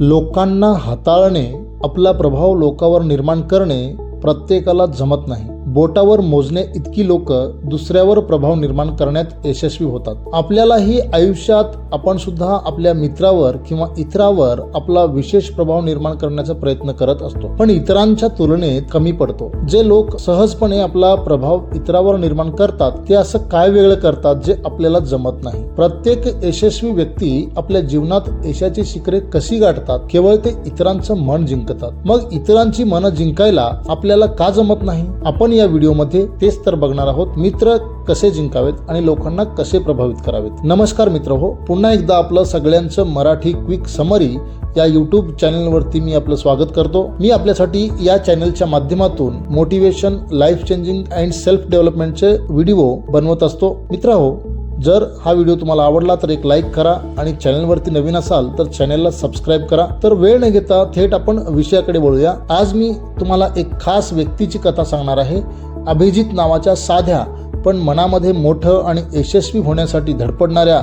लोकांना हाताळणे आपला प्रभाव लोकांवर निर्माण करणे प्रत्येकाला जमत नाही. बोटावर मोजणे इतकी लोक दुसऱ्यावर प्रभाव निर्माण करण्यात यशस्वी होतात. आपल्यालाही आयुष्यात आपण सुद्धा आपल्या मित्रावर किंवा इतरावर आपला विशेष प्रभाव निर्माण करण्याचा प्रयत्न करत असतो. पण इतरांच्या तुलनेत कमी पडतो. जे लोक सहजपणे आपला प्रभाव इतरावर निर्माण करतात ते असं काय वेगळं करतात जे आपल्याला जमत नाही? प्रत्येक यशस्वी व्यक्ती आपल्या जीवनात यशाची शिखरे कशी गाठतात? केवळ ते इतरांचं मन जिंकतात. मग इतरांची मनं जिंकायला आपल्याला का जमत नाही? आपण या व्हिडिओमध्ये तेच तर बघणार आहोत मित्र कसे जिंकावेत आणि लोकांना कसे प्रभावित करावेत. नमस्कार मित्र हो पुन्हा एकदा आपलं सगळ्यांचं मराठी क्विक समरी या यूट्यूब चॅनलवरती मी आपलं स्वागत करतो. मी आपल्यासाठी या चॅनलच्या माध्यमातून motivation life changing and self डेव्हलपमेंटचे video बनवत असतो. मित्र हो जर हा व्हिडिओ तुम्हाला आवडला तर एक लाईक करा आणि चॅनलवरती नवीन असाल तर चॅनलला सबस्क्राईब करा. तर वेळ न घेता थेट आपण विषयाकडे वळूया. आज मी तुम्हाला एक खास व्यक्तीची कथा सांगणार आहे. अभिजित नावाच्या साध्या पण मनामध्ये मोठं आणि यशस्वी होण्यासाठी धडपडणाऱ्या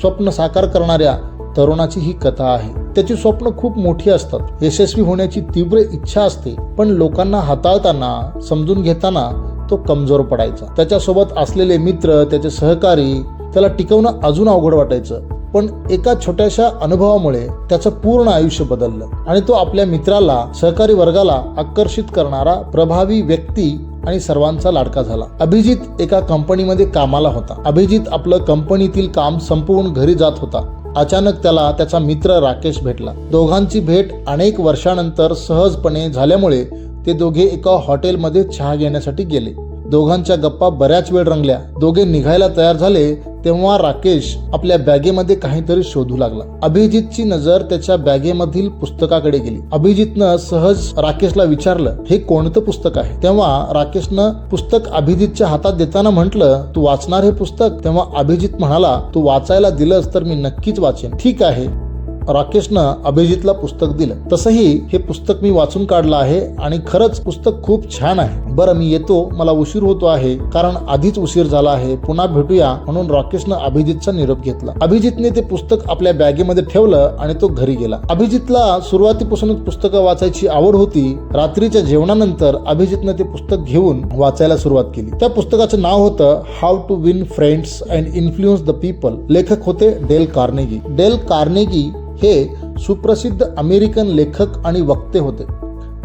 स्वप्न साकार करणाऱ्या तरुणाची ही कथा आहे. त्याची स्वप्न खूप मोठी असतात. यशस्वी होण्याची तीव्र इच्छा असते पण लोकांना हाताळताना समजून घेताना तो कमजोर पडायचा. त्याच्यासोबत असलेले मित्र त्याचे सहकारी त्याला टिकवणं अजून अवघड वाटायचं. पण एका छोट्याशा अनुभवामुळे त्याचं पूर्ण आयुष्य बदललं. आणि तो आपल्या मित्राला सहकारी वर्गाला आकर्षित करणारा प्रभावी व्यक्ती आणि सर्वांचा लाडका झाला. अभिजित एका कंपनीमध्ये कामाला होता. अभिजित आपलं कंपनीतील काम संपवून घरी जात होता. अचानक त्याला त्याचा मित्र राकेश भेटला. दोघांची भेट अनेक वर्षानंतर सहजपणे झाल्यामुळे ते दोघे एका हॉटेलमध्ये चहा घेण्यासाठी गेले. दोघांच्या गप्पा बऱ्याच वेळ रंगल्या. दोघे निघायला तयार झाले तेव्हा राकेश आपल्या बॅगेमध्ये काहीतरी शोधू लागला. अभिजितची नजर त्याच्या बॅगेमधील पुस्तकाकडे गेली. अभिजितनं सहज राकेशला विचारलं हे कोणतं पुस्तक आहे? तेव्हा राकेशनं पुस्तक अभिजितच्या हातात देताना म्हटलं तू वाचणार हे पुस्तक? तेव्हा अभिजित म्हणाला तू वाचायला दिलंस तर मी नक्कीच वाचेन. ठीक आहे. राकेशनं अभिजितला पुस्तक दिलं. तसंही हे पुस्तक मी वाचून काढलं आहे आणि खरंच पुस्तक खूप छान आहे. बरं मी येतो. मला उशीर होतो आहे कारण आधीच उशीर झाला आहे. पुन्हा भेटूया म्हणून राकेशनं अभिजितचा निरोप घेतला. अभिजितने ते पुस्तक आपल्या बॅगेमध्ये ठेवलं आणि तो घरी गेला. अभिजितला सुरुवातीपासूनच पुस्तकं वाचायची आवड होती. रात्रीच्या जेवणानंतर अभिजितनं ते पुस्तक घेऊन वाचायला सुरुवात केली. त्या पुस्तकाचं नाव होतं how to win friends and influence the people लेखक होते डेल कार्नेगी. डेल कार्नेगी हे सुप्रसिद्ध अमेरिकन लेखक आणि वक्ते होते.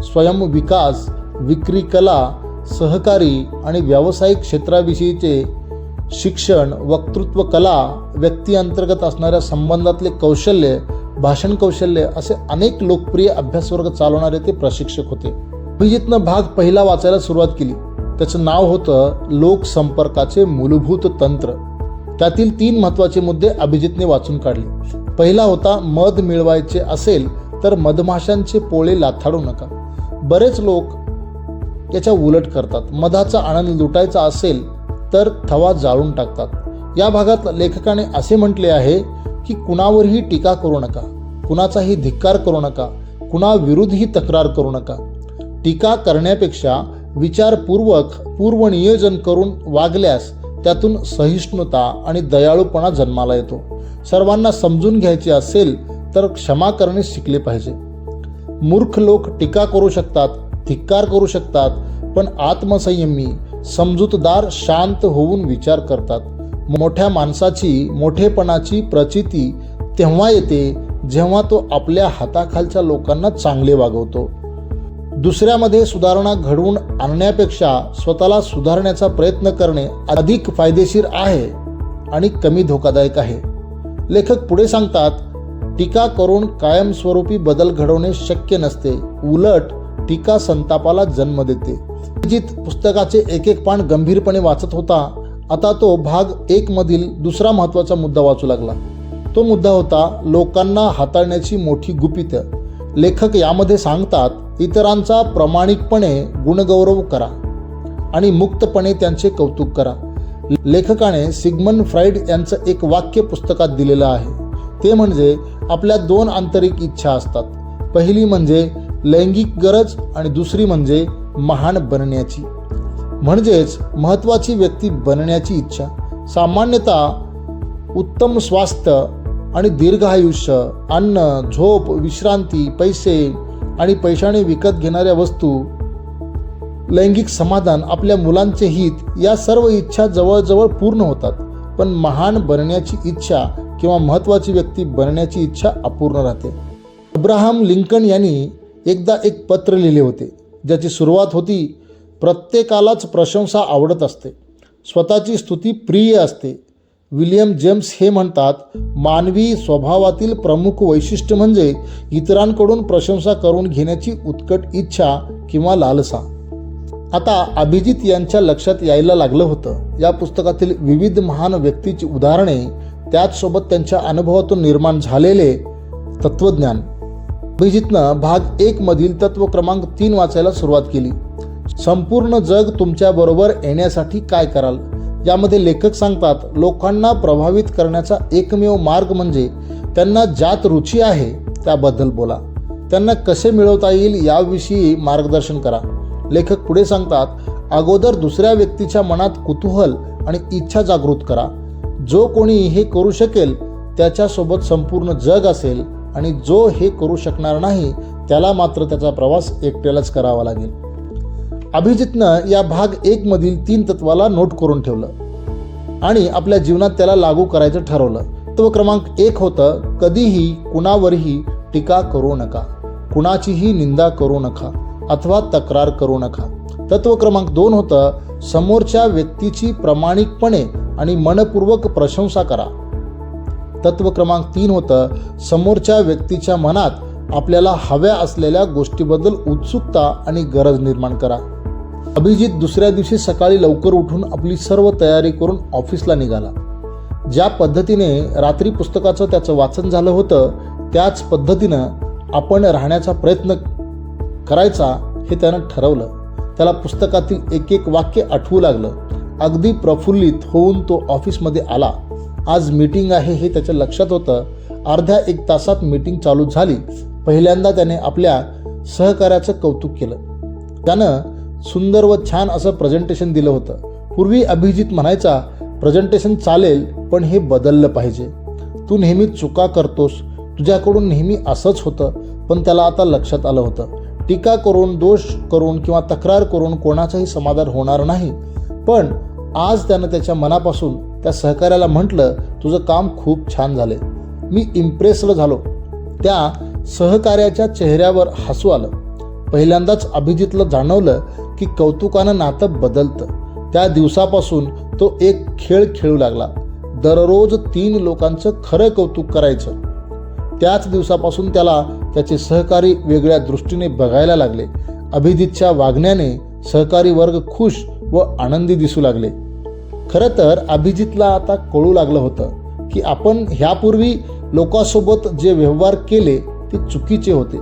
स्वयं विकास विक्री कला सहकारी आणि व्यावसायिक क्षेत्राविषयीचे शिक्षण वक्तृत्व कला व्यक्ती अंतर्गत असणाऱ्या संबंधातले कौशल्य भाषण कौशल्य असे अनेक लोकप्रिय अभ्यासवर्ग चालवणारे ते प्रशिक्षक होते. अभिजितनं भाग पहिला वाचायला सुरुवात केली. त्याचं नाव होतं लोकसंपर्काचे मूलभूत तंत्र. त्यातील तीन महत्त्वाचे मुद्दे अभिजितने वाचून काढले. पहिला होता मध मिळवायचे असेल तर मधमाशांचे पोळे लाथाडू नका. बरेच लोक याच्या उलट करतात. मधाचा आनंद लुटायचा असेल तर थवा जाळून टाकतात. या भागात लेखकाने असे म्हटले आहे की कुणावरही टीका करू नका. कुणाचाही धिक्कार करू नका. कुणाविरुद्धही तक्रार करू नका. टीका करण्यापेक्षा विचारपूर्वक पूर्वनियोजन करून वागल्यास त्यातून सहिष्णुता आणि दयाळूपणा जन्माला येतो. सर्वांना समजून घ्यायचे असेल तर क्षमा करणे शिकले पाहिजे. मूर्ख लोक टीका करू शकतात धिक्कार करू शकतात पण आत्मसंयमी समजूतदार शांत होऊन विचार करतात. मोठ्या माणसाची मोठेपणाची प्रचिती तेव्हा येते जेव्हा तो आपल्या हाताखालच्या लोकांना चांगले वागवतो. दुसऱ्यामध्ये सुधारणा घडवून आणण्यापेक्षा स्वतःला सुधारण्याचा प्रयत्न करणे अधिक फायदेशीर आहे आणि कमी धोकादायक आहे. लेखक पुढे सांगतात टीका करून कायमस्वरूपी बदल घडवणे शक्य नसते. उलट टीका संतापाला जन्म देते. अभिजित पुस्तकाचे एक एक पान गंभीरपणे वाचत होता. आता तो भाग एक मधील दुसरा महत्त्वाचा मुद्दा वाचू लागला. तो मुद्दा होता लोकांना हाताळण्याची मोठी गुपित. लेखक यामध्ये सांगतात इतरांचा प्रामाणिकपणे गुणगौरव करा आणि मुक्तपणे त्यांचे कौतुक करा. लेखकाने सिग्मन फ्राईड यांचं एक वाक्य पुस्तकात दिलेलं आहे. ते म्हणजे आपल्या दोन आंतरिक इच्छा असतात. पहिली म्हणजे लैंगिक गरज आणि दुसरी म्हणजे महान बनण्याची. म्हणजेच महत्त्वाची व्यक्ती बनण्याची इच्छा. सामान्यतः उत्तम स्वास्थ्य आणि दीर्घ आयुष्य अन्न झोप विश्रांती पैसे आणि पैशाने विकत घेणाऱ्या वस्तू लैंगिक समाधान आपल्या मुलांचे हित या सर्व इच्छा जवळजवळ पूर्ण होतात. पण महान बनण्याची इच्छा किंवा महत्त्वाची व्यक्ती बनण्याची इच्छा अपूर्ण राहते. अब्राहम लिंकन यांनी एकदा एक पत्र लिहिले होते ज्याची सुरुवात होती प्रत्येकालाच प्रशंसा आवडत असते. स्वतःची स्तुती प्रिय असते. विलियम जेम्स हे म्हणतात मानवी स्वभावातील प्रमुख वैशिष्ट्य म्हणजे इतरांकडून प्रशंसा करून घेण्याची उत्कट इच्छा किंवा लालसा. आता अभिजित यांच्या लक्षात यायला लागलं होतं. या पुस्तकातील विविध महान व्यक्तीची उदाहरणे त्याचसोबत त्यांच्या अनुभवातून निर्माण झालेले तत्वज्ञान अभिजितनं भाग एक मधील तत्व क्रमांक तीन वाचायला सुरुवात केली. संपूर्ण जग तुमच्याबरोबर येण्यासाठी काय कराल? यामध्ये लेखक सांगतात लोकांना प्रभावित करण्याचा एकमेव मार्ग म्हणजे त्यांना ज्यात रुची आहे त्याबद्दल बोला. त्यांना कसे मिळवता येईल याविषयी मार्गदर्शन करा. लेखक पुढे सांगतात अगोदर दुसऱ्या व्यक्तीच्या मनात कुतूहल आणि इच्छा जागृत करा. जो कोणी हे करू शकेल त्याच्यासोबत संपूर्ण जग असेल आणि जो हे करू शकणार नाही त्याला मात्र त्याचा प्रवास एकट्यालाच करावा लागेल. अभिजितनं या भाग एक मधील तीन तत्वाला नोट करून ठेवलं आणि आपल्या जीवनात त्याला लागू करायचं ठरवलं. तत्व क्रमांक एक होतं कधीही कुणावरही टीका करू नका. कुणाचीही निंदा करू नका. अथवा तक्रार करू नका. तत्व क्रमांक दोन होतं समोरच्या व्यक्तीची प्रामाणिकपणे आणि मनपूर्वक प्रशंसा करा. तत्व क्रमांक तीन होतं समोरच्या व्यक्तीच्या मनात आपल्याला हव्या असलेल्या गोष्टीबद्दल उत्सुकता आणि गरज निर्माण करा. अभिजित दुसऱ्या दिवशी सकाळी लवकर उठून आपली सर्व तयारी करून ऑफिसला निघाला. ज्या पद्धतीने रात्री पुस्तकाचं त्याचं वाचन झालं होतं त्याच पद्धतीनं आपण राहण्याचा प्रयत्न करायचा हे त्यानं ठरवलं. त्याला पुस्तकातील एक एक वाक्य आठवू लागलं. अगदी प्रफुल्लित होऊन तो ऑफिसमध्ये आला. आज मीटिंग आहे हे त्याच्या लक्षात होतं. अर्ध्या एक तासात मीटिंग चालू झाली. पहिल्यांदा त्याने आपल्या सहकार्याचं कौतुक केलं. त्यानं सुंदर व छान असं प्रेझेंटेशन दिलं होतं. पूर्वी अभिजित म्हणायचा प्रेझेंटेशन चालेल पण हे बदललं पाहिजे. तू नेहमी चुका करतोस. तुझ्याकडून नेहमी असंच होतं पण त्याला आता लक्षात आलं होतं. टीका करून दोष करून किंवा तक्रार करून कोणाचाही समाधान होणार नाही. पण आज त्यानं त्याच्या मनापासून त्या सहकार्याला म्हटलं तुझं काम खूप छान झाले मी इम्प्रेस्ड झालो. त्या सहकार्याच्या चेहऱ्यावर हसू आलं. पहिल्यांदाच अभिजितला जाणवलं की कौतुकानं नातं बदलतं. त्या दिवसापासून तो एक खेळ खेळू लागला. दररोज तीन लोकांचं खरं कौतुक करायचं. त्याच दिवसापासून त्याला त्याचे सहकारी वेगळ्या दृष्टीने बघायला लागले. अभिजितच्या वागण्याने सहकारी वर्ग खुश व आनंदी दिसू लागले. खरं तर अभिजितला आता कळू लागलं होतं की आपण ह्यापूर्वी लोकांसोबत जे व्यवहार केले ते चुकीचे होते.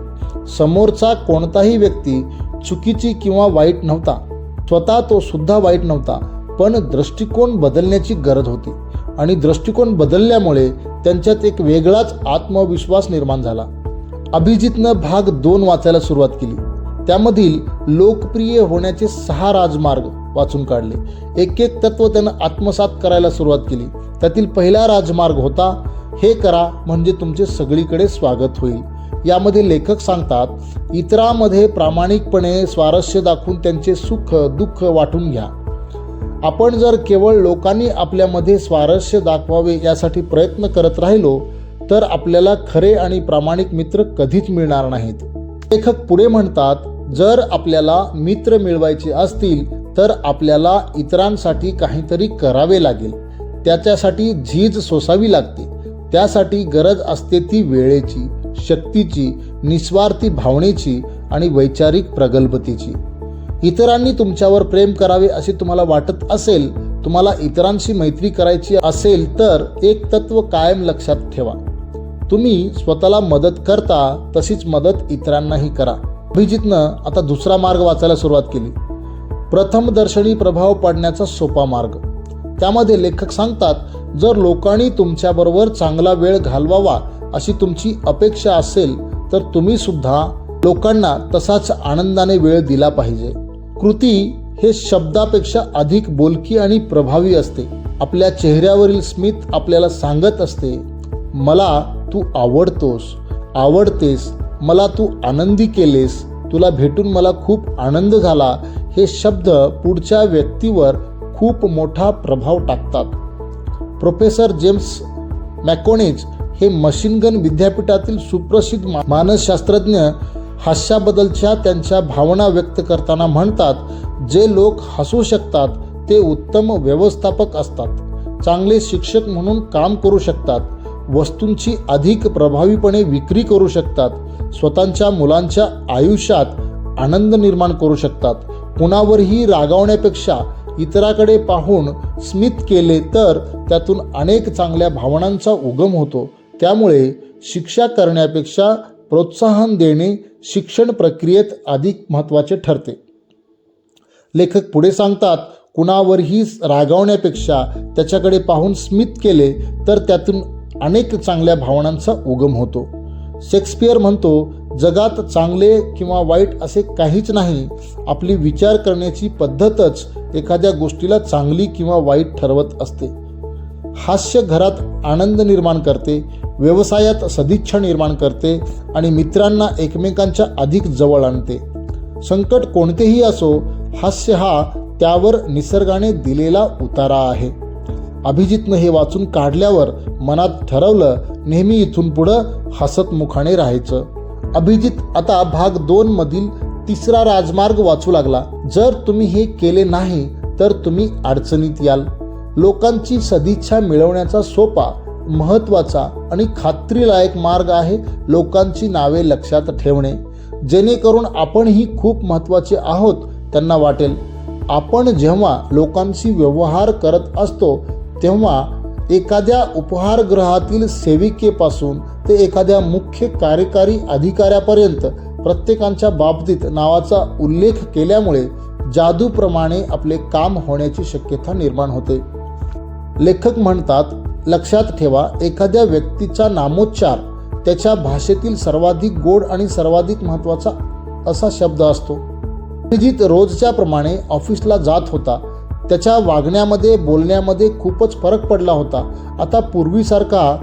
समोरचा कोणताही व्यक्ती चुकीची किंवा वाईट नव्हता. स्वतः तो सुद्धा वाईट नव्हता पण दृष्टिकोन बदलण्याची गरज होती आणि दृष्टिकोन बदलल्यामुळे त्यांच्यात एक वेगळाच आत्मविश्वास निर्माण झाला. अभिजितनं भाग दोन वाचायला सुरुवात केली. त्यामधील लोकप्रिय होण्याचे सहा राजमार्ग वाचून काढले. एक एक तत्व त्यानं आत्मसात करायला सुरुवात केली. त्यातील पहिला राजमार्ग होता हे करा म्हणजे तुमचे सगळीकडे स्वागत होईल. यामध्ये लेखक सांगतात इतरांमध्ये प्रामाणिकपणे स्वारस्य दाखवून त्यांचे सुख दुःख वाटून घ्या. आपण जर केवळ लोकांनी आपल्यामध्ये स्वारस्य दाखवावे यासाठी प्रयत्न करत राहिलो तर आपल्याला खरे आणि प्रामाणिक मित्र कधीच मिळणार नाहीत. लेखक पुढे म्हणतात जर आपल्याला मित्र मिळवायचे असतील तर आपल्याला इतरांसाठी काहीतरी करावे लागेल. त्याच्यासाठी झीज सोसावी लागते. त्यासाठी गरज असते ती वेळेची शक्तीची निस्वार्थी भावनेची आणि वैचारिक प्रगल्भतेची. इतरांनी तुमच्यावर प्रेम करावे असे तुम्हाला वाटत असेल तुम्हाला इतरांशी मैत्री करायची असेल तर एक तत्व कायम लक्षात ठेवा. तुम्ही स्वतःला मदत करता तशीच मदत इतरांनाही करा. अभिजितनं आता दुसरा मार्ग वाचायला सुरुवात केली. प्रथम दर्शनी प्रभाव पाडण्याचा सोपा मार्ग. त्यामध्ये लेखक सांगतात जर लोकांनी तुमच्याबरोबर चांगला वेळ घालवावा अशी तुमची अपेक्षा असेल तर तुम्ही सुद्धा लोकांना तसाच आनंदाने वेळ दिला पाहिजे. कृती हे शब्दापेक्षा अधिक बोलकी आणि प्रभावी असते. आपल्या चेहऱ्यावरील स्मित आपल्याला सांगत असते मला तू आवडतोस आवडतेस मला तू आनंदी केलेस तुला भेटून मला खूप आनंद झाला हे शब्द पुढच्या व्यक्तीवर खूप मोठा प्रभाव टाकतात. प्रोफेसर जेम्स मॅकोनेज हे मशीनगन विद्यापीठातील सुप्रसिद्ध मानसशास्त्रज्ञ हास्याबद्दलच्या त्यांच्या भावना व्यक्त करताना म्हणतात जे लोक हसू शकतात ते उत्तम व्यवस्थापक असतात. चांगले शिक्षक म्हणून काम करू शकतात. वस्तूंची अधिक प्रभावीपणे विक्री करू शकतात स्वतःच्या मुलांच्या आयुष्यात आनंद निर्माण करू शकतात. कुणावरही रागावण्यापेक्षा इतराकडे पाहून स्मित केले तर त्यातून अनेक चांगल्या भावनांचा उगम होतो. त्यामुळे शिक्षा करण्यापेक्षा प्रोत्साहन देणे शिक्षण प्रक्रियेत अधिक महत्त्वाचे ठरते. लेखक पुढे सांगतात कुणावरही रागावण्यापेक्षा त्याच्याकडे पाहून स्मित केले तर त्यातून अनेक चांगल्या भावनांचा उगम होतो. शेक्सपियर म्हणतो जगात चांगले किंवा वाईट असे काहीच नाही. आपली विचार करण्याची पद्धतच एखाद्या गोष्टीला चांगली किंवा वाईट ठरवत असते. हास्य घरात आनंद निर्माण करते व्यवसायात सदिच्छा निर्माण करते आणि मित्रांना एकमेकांच्या अधिक जवळ आणते. संकट कोणतेही असो हास्य हा त्यावर निसर्गाने दिलेला उतारा आहे. अभिजितनं हे वाचून काढल्यावर मनात ठरवलं नेहमी इथून पुढं हसत मुखाने राहायचं. अभिजित आता भाग दोन मधील तिसरा राजमार्ग वाचू लागला. जर तुम्ही हे केले नाही तर तुम्ही अडचणीत याल. लोकांची सदिच्छा मिळवण्याचा सोपा महत्त्वाचा आणि खात्रीलायक मार्ग आहे लोकांची नावे लक्षात ठेवणे. जेणेकरून आपणही खूप महत्त्वाचे आहोत त्यांना वाटेल. आपण जेव्हा लोकांशी व्यवहार करत असतो तेव्हा एखाद्या उपहारगृहातील सेविकेपासून ते एखाद्या मुख्य कार्यकारी अधिकाऱ्यापर्यंत प्रत्येकांच्या बाबतीत नावाचा उल्लेख केल्यामुळे जादूप्रमाणे आपले काम होण्याची शक्यता निर्माण होते. लेखक म्हणतात लक्षात ठेवा एखाद्या व्यक्तीचा नामोच्चार त्याच्या भाषेतील सर्वाधिक गोड आणि सर्वाधिक महत्त्वाचा असा शब्द असतो. अभिजित रोजच्या प्रमाणे ऑफिसला जात होता त्याच्या वागण्यामध्ये बोलण्यामध्ये खूपच फरक पडला होता. आता पूर्वीसारखा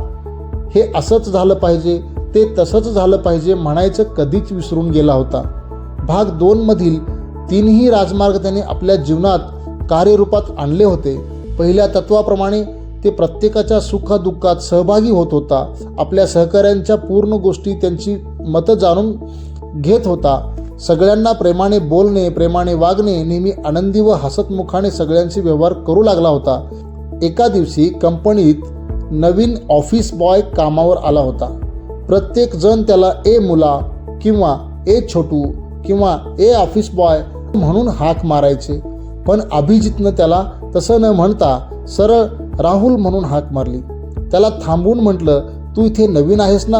हे असंच झालं पाहिजे ते तसंच झालं पाहिजे म्हणायचं कधीच विसरून गेला होता. भाग दोनमधील तीनही राजमार्ग त्याने आपल्या जीवनात कार्यरूपात आणले होते. पहिल्या तत्वाप्रमाणे ते प्रत्येकाच्या सुखदुःखात सहभागी होत होता. आपल्या सहकाऱ्यांच्या पूर्ण गोष्टी त्यांची मतं जाणून घेत होता. सगळ्यांना प्रेमाने बोलणे प्रेमाने वागणे नेहमी आनंदी व हसतमुखाने सगळ्यांशी व्यवहार करू लागला होता. एका दिवशी कंपनीत नवीन ऑफिस बॉय कामावर आला होता. प्रत्येक जण त्याला ए मुला किंवा ए छोटू किंवा ए ऑफिस बॉय म्हणून हाक मारायचे. पण अभिजितनं त्याला तसं न म्हणता सरळ राहुल म्हणून हाक मारली. त्याला थांबवून म्हटलं तू इथे नवीन आहेस ना?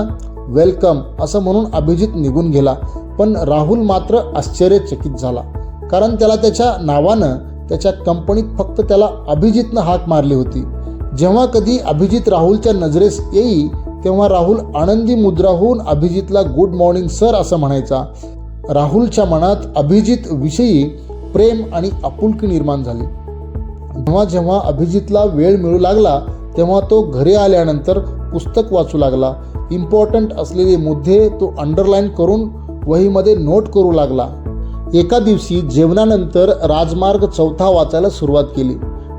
वेलकम असं म्हणून अभिजित निघून गेला. पण राहुल मात्र आश्चर्यचकित झाला. कारण त्याला त्याच्या नावानं त्याच्या कंपनीत फक्त त्याला अभिजितनं हाक मारली होती. जेव्हा कधी अभिजित राहुलच्या नजरेस येई तेव्हा राहुल आनंदी मुद्रा होऊन अभिजितला गुड मॉर्निंग सर असं म्हणायचा. राहुलच्या मनात अभिजित विषयी प्रेम आणि आपुलकी निर्माण झाली. जेव्हा जेव्हा अभिजितला वेळ मिळू लागला तेव्हा तो घरी आल्यानंतर पुस्तक वाचू लागला. इम्पॉर्टंट असलेले मुद्दे तो अंडरलाईन करून वहीमध्ये नोट करू लागला. एका दिवशी जेवणानंतर राजमार्ग चौथा वाचायला सुरुवात केली.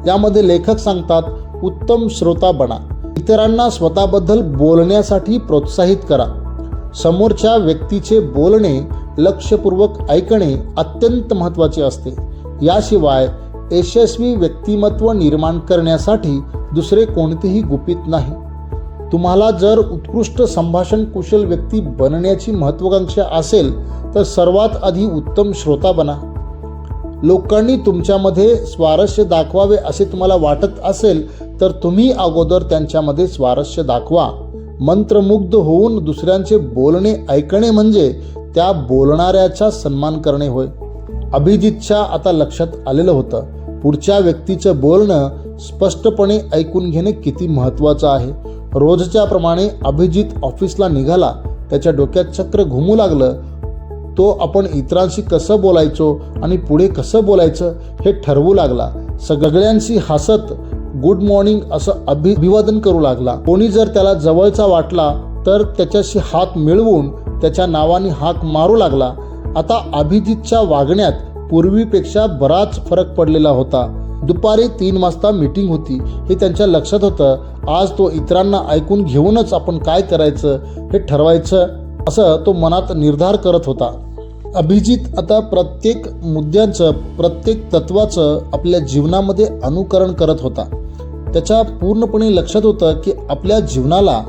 यामध्ये लेखक सांगतात उत्तम श्रोता बना. इतरांना स्वतःबद्दल बोलण्यासाठी प्रोत्साहित करा. समोरच्या व्यक्तीचे बोलणे लक्षपूर्वक ऐकणे अत्यंत महत्त्वाचे असते. याशिवाय यशस्वी व्यक्तिमत्व निर्माण करण्यासाठी दुसरे कोणतेही गुपित नाही. तुम्हाला जर उत्कृष्ट संभाषण कुशल व्यक्ती बनण्याची महत्त्वाकांक्षा असेल तर सर्वात आधी उत्तम श्रोता बना. लोकांनी तुमच्यामध्ये स्वारस्य दाखवावे असे तुम्हाला वाटत असेल तर तुम्ही अगोदर त्यांच्यामध्ये स्वारस्य दाखवा. मंत्रमुग्ध होऊन दुसऱ्यांचे बोलणे ऐकणे म्हणजे त्या बोलणाऱ्याचा सन्मान करणे होय. अभिजितच्या आता लक्षात आलेलं होतं पुढच्या व्यक्तीचं बोलणं स्पष्टपणे ऐकून घेणे किती महत्त्वाचं आहे. रोजच्याप्रमाणे अभिजित ऑफिसला निघाला त्याच्या डोक्यात चक्र घुमू लागलं तो आपण इतरांशी कसं बोलायचो आणि पुढे कसं बोलायचं हे ठरवू लागला. सगळ्यांशी हसत गुड मॉर्निंग असं अभिवादन करू लागला. कोणी जर त्याला जवळचा वाटला तर त्याच्याशी हात मिळवून त्याच्या नावाने हाक मारू लागला. आता अभिजितच्या वागण्यात पूर्वीपेक्षा बराच फरक पडलेला होता. दुपारी तीन वाजता मीटिंग होती. हे त्यांच्या लक्षात होतं. आज तो इतरांना ऐकून घेऊनच आपण काय करायचं हे ठरवायचं असं तो मनात निर्धार करत होता. अभिजित आता प्रत्येक मुद्द्यांचं प्रत्येक तत्वाचं आपल्या जीवनामध्ये अनुकरण करत होता. त्याच्या पूर्णपणे लक्षात होतं की आपल्या जीवनाला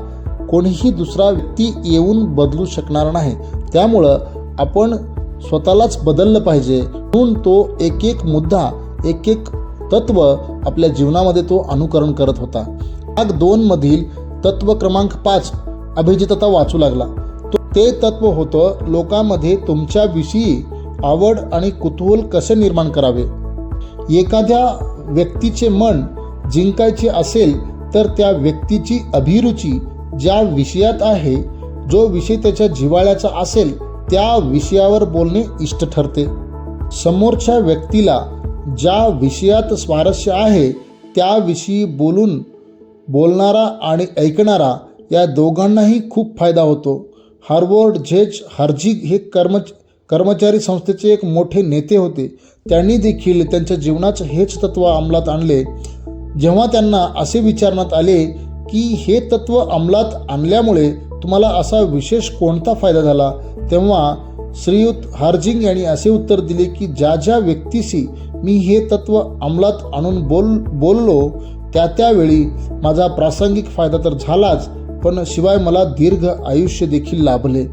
कोणीही दुसरा व्यक्ती येऊन बदलू शकणार नाही. त्यामुळं आपण स्वतःलाच बदललं पाहिजे. म्हणून तो एक एक मुद्दा एक एक तत्व आपल्या जीवनामध्ये तो अनुकरण करत होता. भाग दोन मधील तत्व क्रमांक पाच अभिजितता वाचू लागला. तो ते तत्व होतं लोकांमध्ये तुमच्याविषयी आवड आणि कुतूहल कसे निर्माण करावे? एखाद्या व्यक्तीचे मन जिंकायचे असेल तर त्या व्यक्तीची अभिरुची ज्या विषयात आहे जो विषय त्याच्या जिव्हाळ्याचा असेल त्या विषयावर बोलणे इष्ट ठरते. समोरच्या व्यक्तीला ज्या विषयात स्वारस्य आहे त्याविषयी बोलून बोलणारा आणि ऐकणारा या दोघांनाही खूप फायदा होतो. हार्वर्ड झेज हार्जिग हे कर्म कर्मचारी संस्थेचे एक मोठे नेते होते. त्यांनी देखील त्यांच्या जीवनाचं हेच तत्व अंमलात आणले. जेव्हा त्यांना असे विचारण्यात आले की हे तत्व अंमलात आणल्यामुळे तुम्हाला असा विशेष कोणता फायदा झाला तेव्हा श्रीयुत हार्जिंग यांनी असे उत्तर दिले की ज्या ज्या व्यक्तीशी मी हे तत्व अंमलात आणून बोल बोललो त्या त्यावेळी माझा प्रासंगिक फायदा तर झालाच पण शिवाय मला दीर्घ आयुष्य देखील लाभले.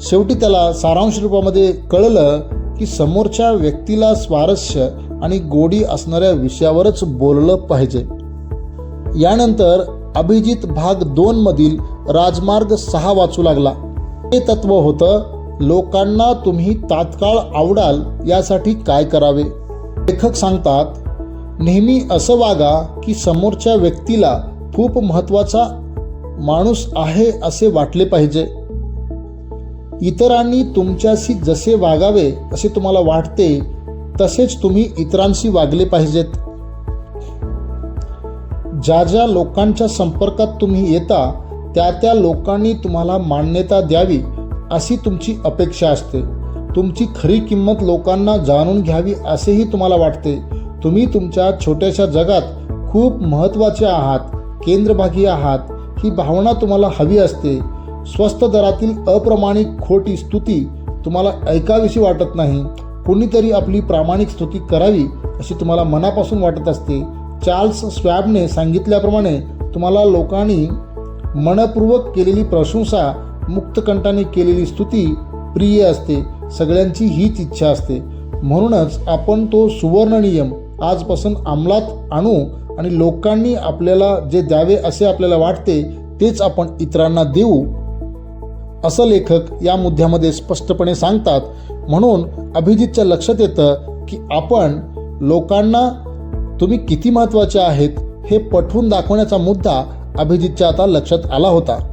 शेवटी त्याला सारांश रूपामध्ये कळलं की समोरच्या व्यक्तीला स्वारस्य आणि गोडी असणाऱ्या विषयावरच बोललं पाहिजे. यानंतर अभिजित भाग दोन मधील राजमार्ग सहा वाचू लागला. हे तत्व होतं लोकांना तुम्ही तात्काळ आवडाल यासाठी काय करावे? लेखक सांगतात नेहमी असं वागा की समोरच्या व्यक्तीला खूप महत्त्वाचा माणूस आहे असे वाटले पाहिजे. इतरांनी तुमच्याशी जसे वागावे असे तुम्हाला वाटते तसेच तुम्ही इतरांशी वागले पाहिजेत. ज्या ज्या लोकांच्या संपर्कात तुम्ही येता त्या त्या लोकांनी तुम्हाला मान्यता द्यावी अशी तुमची अपेक्षा असते. तुमची खरी किंमत लोकांना जाणून घ्यावी असेही तुम्हाला वाटते. तुम्ही तुमच्या छोट्याशा जगात खूप महत्त्वाचे आहात केंद्रभागी आहात ही भावना तुम्हाला हवी असते. स्वस्त दरातील अप्रमाणिक खोटी स्तुती तुम्हाला ऐकावीशी वाटत नाही. कोणीतरी आपली प्रामाणिक स्तुती करावी अशी तुम्हाला मनापासून वाटत असते. चार्ल्स स्वॅबने सांगितल्याप्रमाणे तुम्हाला लोकांनी मनपूर्वक केलेली प्रशंसा मुक्तकंठाने केलेली स्तुती प्रिय असते. सगळ्यांची हीच इच्छा असते. म्हणूनच आपण तो सुवर्ण नियम आजपासून अंमलात आणू आणि लोकांनी आपल्याला जे द्यावे असे आपल्याला वाटते तेच आपण इतरांना देऊ. असं लेखक या मुद्द्यामध्ये स्पष्टपणे सांगतात. म्हणून अभिजितच्या लक्षात येतं की आपण लोकांना तुम्ही किती महत्त्वाचे आहेत हे पटवून दाखवण्याचा मुद्दा अभिजितच्या आता लक्षात आला होता.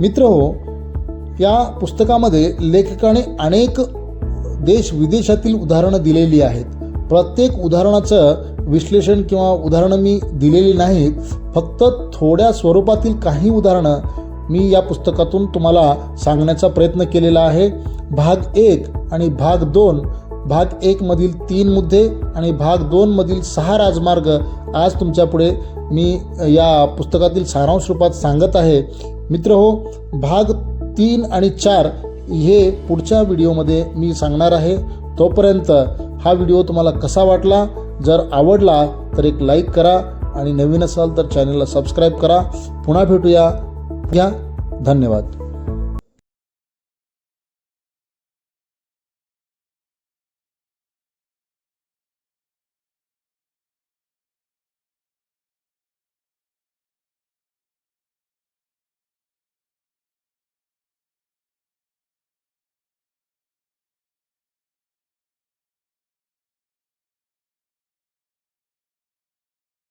मित्र हो या पुस्तकामध्ये लेखकाने अनेक देश विदेशातील उदाहरणं दिलेली आहेत. प्रत्येक उदाहरणाचं विश्लेषण किंवा उदाहरणं मी दिलेली नाहीत. फक्त थोड्या स्वरूपातील काही उदाहरणं मी या पुस्तकातून तुम्हाला सांगण्याचा प्रयत्न केलेला आहे. भाग एक आणि भाग दोन भाग एकमधील तीन मुद्दे आणि भाग दोनमधील सहा राजमार्ग आज तुमच्यापुढे मी या पुस्तकातील सारांश रूपात सांगत आहे. मित्र हो भाग तीन आणि चार हे पुढच्या व्हिडिओमध्ये मी सांगणार आहे. तोपर्यंत हा व्हिडिओ तुम्हाला कसा वाटला जर आवडला तर एक लाईक करा आणि नवीन असाल तर चॅनलला सबस्क्राईब करा. पुन्हा भेटूया. घ्या धन्यवाद.